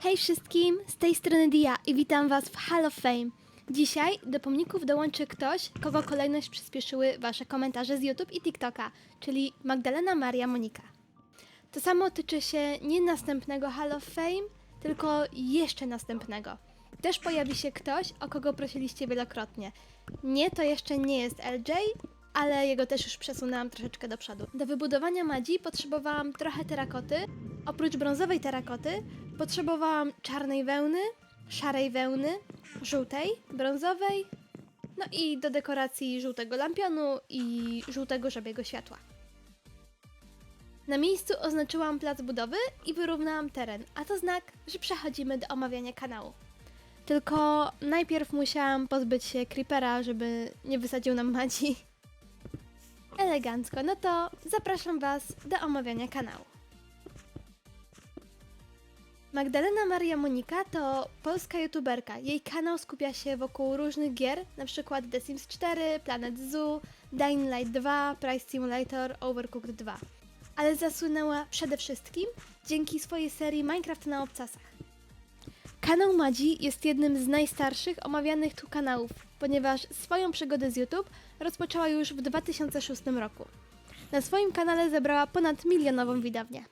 Hej wszystkim, z tej strony Dia i witam Was w Hall of Fame. Dzisiaj do pomników dołączy ktoś, kogo kolejność przyspieszyły Wasze komentarze z YouTube i TikToka, czyli Magdalena Maria Monika. To samo tyczy się nie następnego Hall of Fame, tylko jeszcze następnego. Też pojawi się ktoś, o kogo prosiliście wielokrotnie. Nie, to jeszcze nie jest LJ, ale jego też już przesunęłam troszeczkę do przodu. Do wybudowania Madzi potrzebowałam trochę terakoty. Oprócz brązowej terakoty potrzebowałam czarnej wełny, szarej wełny, żółtej, brązowej, no i do dekoracji żółtego lampionu i żółtego żabiego światła. Na miejscu oznaczyłam plac budowy i wyrównałam teren, a to znak, że przechodzimy do omawiania kanału. Tylko najpierw musiałam pozbyć się creepera, żeby nie wysadził nam Madzi. Elegancko, no to zapraszam Was do omawiania kanału. Magdalena Maria Monika to polska youtuberka. Jej kanał skupia się wokół różnych gier, np. The Sims 4, Planet Zoo, Dying Light 2, Price Simulator, Overcooked 2. Ale zasłynęła przede wszystkim dzięki swojej serii Minecraft na obcasach. Kanał Madzi jest jednym z najstarszych omawianych tu kanałów, ponieważ swoją przygodę z YouTube rozpoczęła już w 2006 roku. Na swoim kanale zebrała ponad milionową widownię.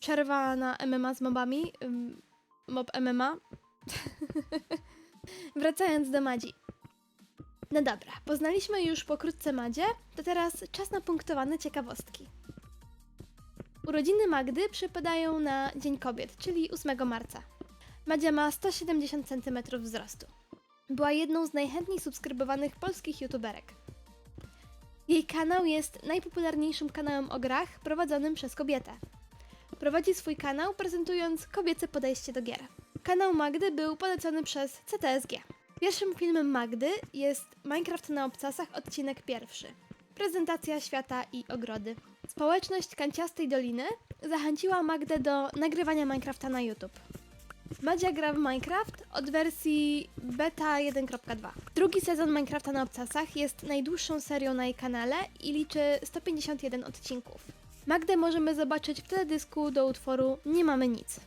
Przerwa na MMA z mobami. Mob MMA. Wracając do Madzi. No dobra, poznaliśmy już pokrótce Madzie, to teraz czas na punktowane ciekawostki. Urodziny Magdy przypadają na Dzień Kobiet, czyli 8 marca. Madzia ma 170 cm wzrostu. Była jedną z najchętniej subskrybowanych polskich youtuberek. Jej kanał jest najpopularniejszym kanałem o grach prowadzonym przez kobietę. Prowadzi swój kanał prezentując kobiece podejście do gier. Kanał Magdy był polecony przez CTSG. Pierwszym filmem Magdy jest Minecraft na obcasach odcinek pierwszy. Prezentacja świata i ogrody. Społeczność Kanciastej Doliny zachęciła Magdę do nagrywania Minecrafta na YouTube. Madzia gra w Minecraft od wersji beta 1.2. Drugi sezon Minecrafta na obcasach jest najdłuższą serią na jej kanale i liczy 151 odcinków. Magdę możemy zobaczyć w teledysku do utworu Nie mamy nic.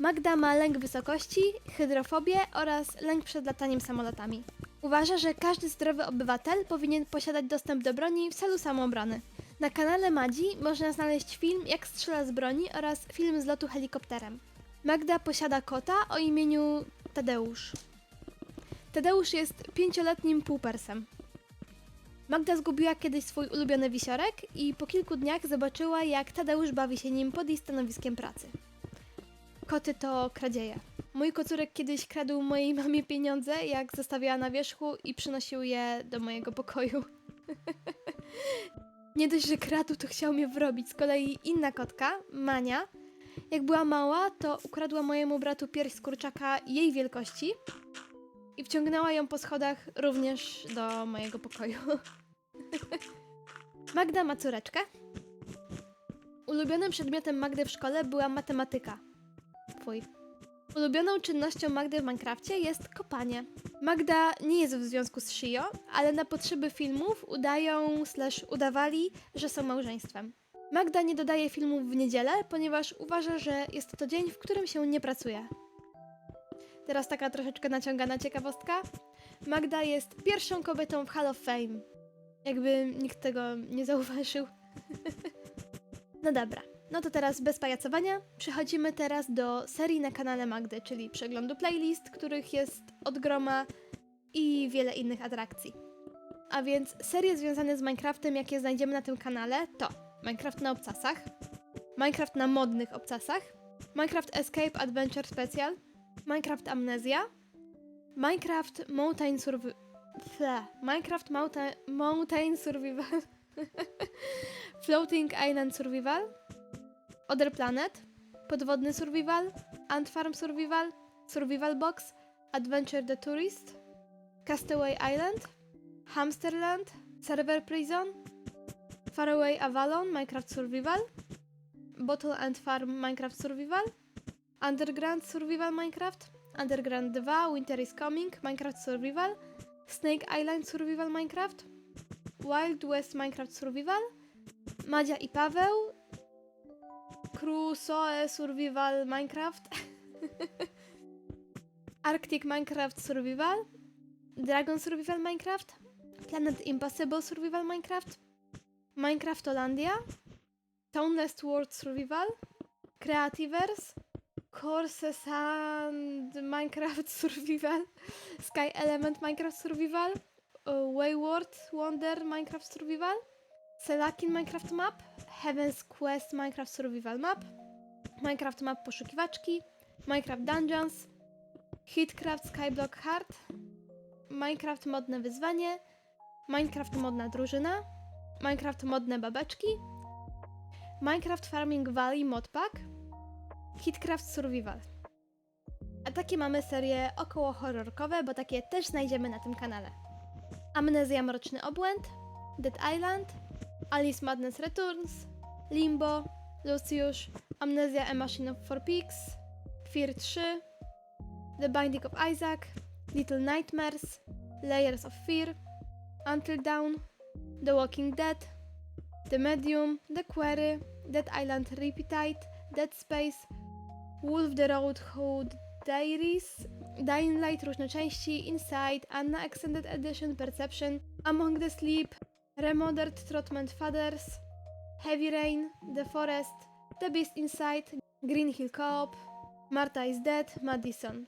Magda ma lęk wysokości, hydrofobię oraz lęk przed lataniem samolotami. Uważa, że każdy zdrowy obywatel powinien posiadać dostęp do broni w celu samoobrony. Na kanale Madzi można znaleźć film jak strzela z broni oraz film z lotu helikopterem. Magda posiada kota o imieniu Tadeusz. Tadeusz jest pięcioletnim półpersem. Magda zgubiła kiedyś swój ulubiony wisiorek i po kilku dniach zobaczyła, jak Tadeusz bawi się nim pod jej stanowiskiem pracy. Koty to kradzieje. Mój kocurek kiedyś kradł mojej mamie pieniądze, jak zostawiała na wierzchu i przynosił je do mojego pokoju. Nie dość, że kradł, to chciał mnie wrobić. Z kolei inna kotka, Mania, jak była mała, to ukradła mojemu bratu pierś z kurczaka jej wielkości i wciągnęła ją po schodach również do mojego pokoju. Magda ma córeczkę. Ulubionym przedmiotem Magdy w szkole była matematyka. Fuj. Ulubioną czynnością Magdy w Minecrafcie jest kopanie. Magda nie jest w związku z Shio, ale na potrzeby filmów udają slash udawali, że są małżeństwem. Magda nie dodaje filmów w niedzielę, ponieważ uważa, że jest to dzień, w którym się nie pracuje. Teraz taka troszeczkę naciągana ciekawostka. Magda jest pierwszą kobietą w Hall of Fame. Jakby nikt tego nie zauważył. no dobra, no to teraz bez pajacowania przechodzimy teraz do serii na kanale Magdy, czyli przeglądu playlist, których jest od groma i wiele innych atrakcji. A więc serie związane z Minecraftem, jakie znajdziemy na tym kanale, to Minecraft na obcasach, Minecraft na modnych obcasach, Minecraft Escape Adventure Special, Minecraft Amnesia, Minecraft Mountain Survival. Minecraft Mountain, Mountain Survival. Floating Island Survival. Other Planet. Podwodny Survival. Ant Farm Survival. Survival Box. Adventure the Tourist. Castaway Island. Hamsterland. Server Prison. Faraway Avalon Minecraft Survival. Bottle and Farm Minecraft Survival. Underground Survival Minecraft, Underground 2 Winter is Coming Minecraft Survival, Snake Island Survival Minecraft, Wild West Minecraft Survival, Madzia i Paweł, Crusoe Survival Minecraft, Arctic Minecraft Survival, Dragon Survival Minecraft, Planet Impossible Survival Minecraft, Minecraftolandia, Townless World Survival, Creativerse, Corse Sand Minecraft Survival, Sky Element Minecraft Survival, uh, Wayward Wonder Minecraft Survival, Selakin Minecraft Map, Heaven's Quest Minecraft Survival Map, Minecraft Map Poszukiwaczki, Minecraft Dungeons, Hitcraft Skyblock Hard, Minecraft Modne Wyzwanie, Minecraft Modna Drużyna, Minecraft Modne Babeczki, Minecraft Farming Valley Modpack, Hitcraft Survival. A takie mamy serie około horrorkowe, bo takie też znajdziemy na tym kanale. Amnezja Mroczny Obłęd, Dead Island, Alice Madness Returns, Limbo, Lucius, Amnezja A Machine of Four Peaks, Fear 3, The Binding of Isaac, Little Nightmares, Layers of Fear, Until Dawn, The Walking Dead, The Medium, The Quarry, Dead Island Repeatite, Dead Space, Wolf the Road Hood Diaries, Dying Light różne części, Inside, Anna Extended Edition, Perception, Among the Sleep, Remothered Trotman Fathers, Heavy Rain, The Forest, The Beast Inside, Green Hill Co-op, Marta is Dead, Madison.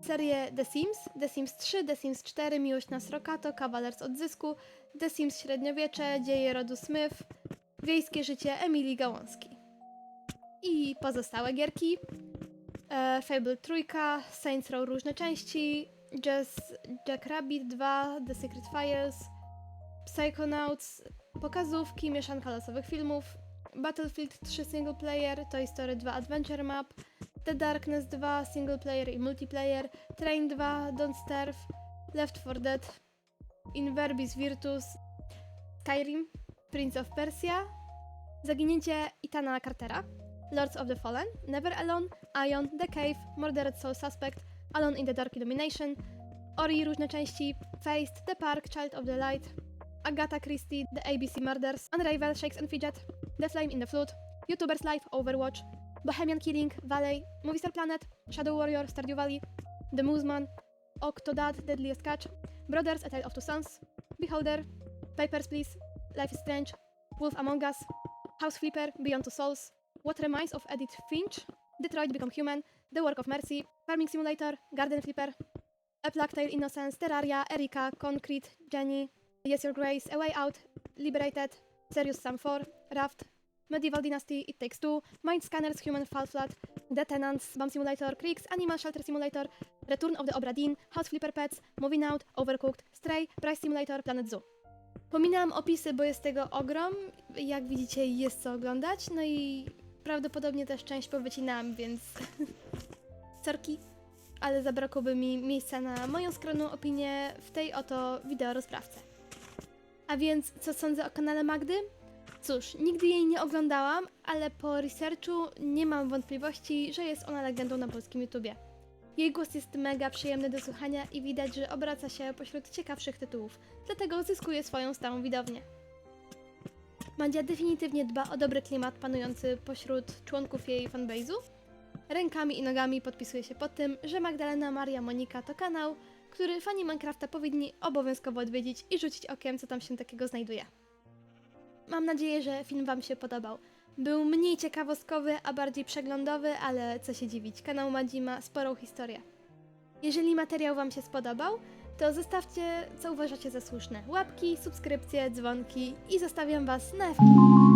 Serie The Sims, The Sims 3, The Sims 4, Miłość na Srokato, Kawalers Odzysku, The Sims Średniowiecze, Dzieje Rodu Smith, Wiejskie Życie Emilii Gałązki. I pozostałe gierki. E, Fable Trójka, Saints Row różne części, Jazz, Jack Rabbit 2, The Secret Files, Psychonauts, pokazówki, mieszanka losowych filmów, Battlefield 3 single player, Toy Story 2 Adventure Map, The Darkness 2 single player i multiplayer, Train 2, Don't Starve, Left 4 Dead, Inverbis Virtus, Skyrim, Prince of Persia, Zaginięcie Itana Cartera, Lords of the Fallen, Never Alone, Ion, The Cave, Murdered Soul Suspect, Alone in the Dark Illumination, Ori różne części, Faced, The Park, Child of the Light, Agatha Christie, The ABC Murders, Unravel, Shakes and Fidget, The Flame in the Flood, YouTuber's Life, Overwatch, Bohemian Killing, Valley, Movie Star Planet, Shadow Warrior, Stardew Valley, The Mooseman, Octodad, Deadliest Catch, Brothers, A Tale of Two Sons, Beholder, Papers, Please, Life is Strange, Wolf Among Us, House Flipper, Beyond Two Souls, What Reminds of Edith Finch, Detroit Become Human, The Work of Mercy, Farming Simulator, Garden Flipper, A Plague Tale Innocence, Terraria, Erika, Concrete, Jenny, Yes Your Grace, A Way Out, Liberated, Serious Sam 4, Raft, Medieval Dynasty, It Takes Two, Mind Scanners, Human Fall Flat, The Tenants, Bomb Simulator, Creeks, Animal Shelter Simulator, Return of the Obra Dinn, House Flipper Pets, Moving Out, Overcooked, Stray, Price Simulator, Planet Zoo. Pominęłam opisy, bo jest tego ogrom. Jak widzicie, jest co oglądać. No i prawdopodobnie też część powycinałam, więc sorki, ale zabrakłoby mi miejsca na moją skromną opinię w tej oto wideo rozprawce. A więc, co sądzę o kanale Magdy? Cóż, nigdy jej nie oglądałam, ale po researchu nie mam wątpliwości, że jest ona legendą na polskim YouTubie. Jej głos jest mega przyjemny do słuchania i widać, że obraca się pośród ciekawszych tytułów, dlatego zyskuje swoją stałą widownię. Mandzia definitywnie dba o dobry klimat panujący pośród członków jej fanbase'u. Rękami i nogami podpisuje się pod tym, że Magdalena Maria Monika to kanał, który fani Minecrafta powinni obowiązkowo odwiedzić i rzucić okiem, co tam się takiego znajduje. Mam nadzieję, że film Wam się podobał. Był mniej ciekawostkowy, a bardziej przeglądowy, ale co się dziwić, kanał Madzi ma sporą historię. Jeżeli materiał Wam się spodobał, to zostawcie, co uważacie za słuszne. Łapki, subskrypcje, dzwonki i zostawiam Was na